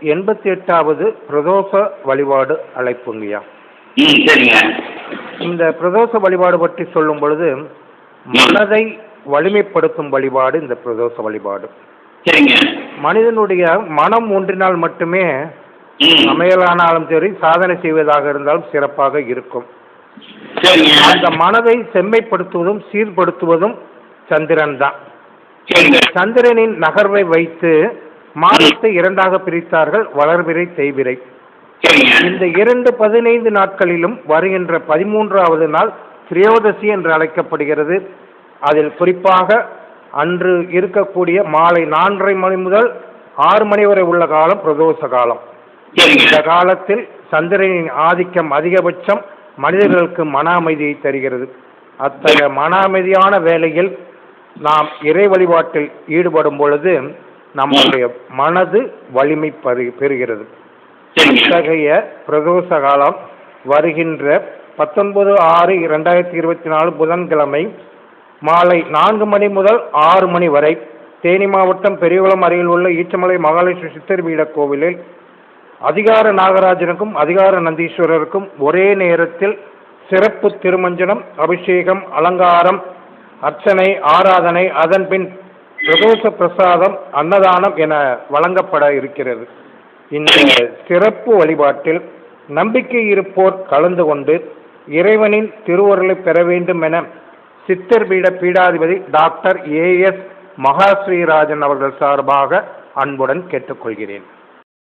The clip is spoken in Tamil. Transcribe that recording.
எண்பத்தி எட்டாவது பிரதோஷ வழிபாடு அழைப்புங்கய்யா இந்த பிரதோஷ வழிபாடு பற்றி சொல்லும் பொழுது மனதை வலிமைப்படுத்தும் வழிபாடு இந்த பிரதோஷ வழிபாடு. மனிதனுடைய மனம் ஒன்றினால் மட்டுமே ம். சமையலானாலும் சரி சாதனை செய்வதாக இருந்தாலும் சிறப்பாக இருக்கும். அந்த மனதை செம்மைப்படுத்துவதும் சீர்படுத்துவதும் சந்திரன் தான். சந்திரனின் நகர்வை வைத்து மாதத்தை இரண்டாக பிரித்தார்கள் வளர்பிறை சரிங்க. இந்த இரண்டு பதினைந்து நாட்களிலும் வருகின்ற பதிமூன்றாவது நாள் திரையோதசி என்று அழைக்கப்படுகிறது. அதில் குறிப்பாக அன்று இருக்கக்கூடிய மாலை நான்கரை மணி முதல் ஆறு மணி வரை உள்ள காலம் பிரதோஷ காலம். இந்த காலத்தில் சந்திரனின் ஆதிக்கம் அதிகபட்சம் மனிதர்களுக்கு மன அமைதியை தருகிறது. அத்தகைய மன அமைதியான வேளையில் நாம் இறை வழிபாட்டில் ஈடுபடும் பொழுது நம்முடைய மனது வலிமை பெறு பெறுகிறது. இத்தகைய பிரதோஷ காலம் வருகின்ற பத்தொன்பது ஆறு இரண்டாயிரத்தி இருபத்தி நாலு புதன்கிழமை மாலை நான்கு மணி முதல் ஆறு மணி வரை தேனி மாவட்டம் பெரியகுளம் அருகில் உள்ள ஈச்சமலை மகாலட்சுமி சித்தர் பீட கோவிலில் அதிகார நாகராஜனுக்கும் அதிகார நந்தீஸ்வரருக்கும் ஒரே நேரத்தில் சிறப்பு திருமஞ்சனம் அபிஷேகம் அலங்காரம் அர்ச்சனை ஆராதனை அதன் பின் பிரதோஷ பிரசாதம் அன்னதானம் என வழங்கப்பட இருக்கிறது. இந்த சிறப்பு வழிபாட்டில் நம்பிக்கை இருப்போர் கலந்து கொண்டு இறைவனின் திருவருளை பெற வேண்டும் என சித்தர் பீட பீடாதிபதி டாக்டர் ஏஎஸ் மகாஸ்ரீராஜன் அவர்கள் சார்பாக அன்புடன் கேட்டுக்கொள்கிறேன்.